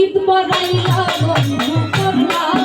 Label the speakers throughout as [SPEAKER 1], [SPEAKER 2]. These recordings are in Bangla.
[SPEAKER 1] পিরিত বাড়াইলা বন্ধু করলা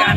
[SPEAKER 1] গান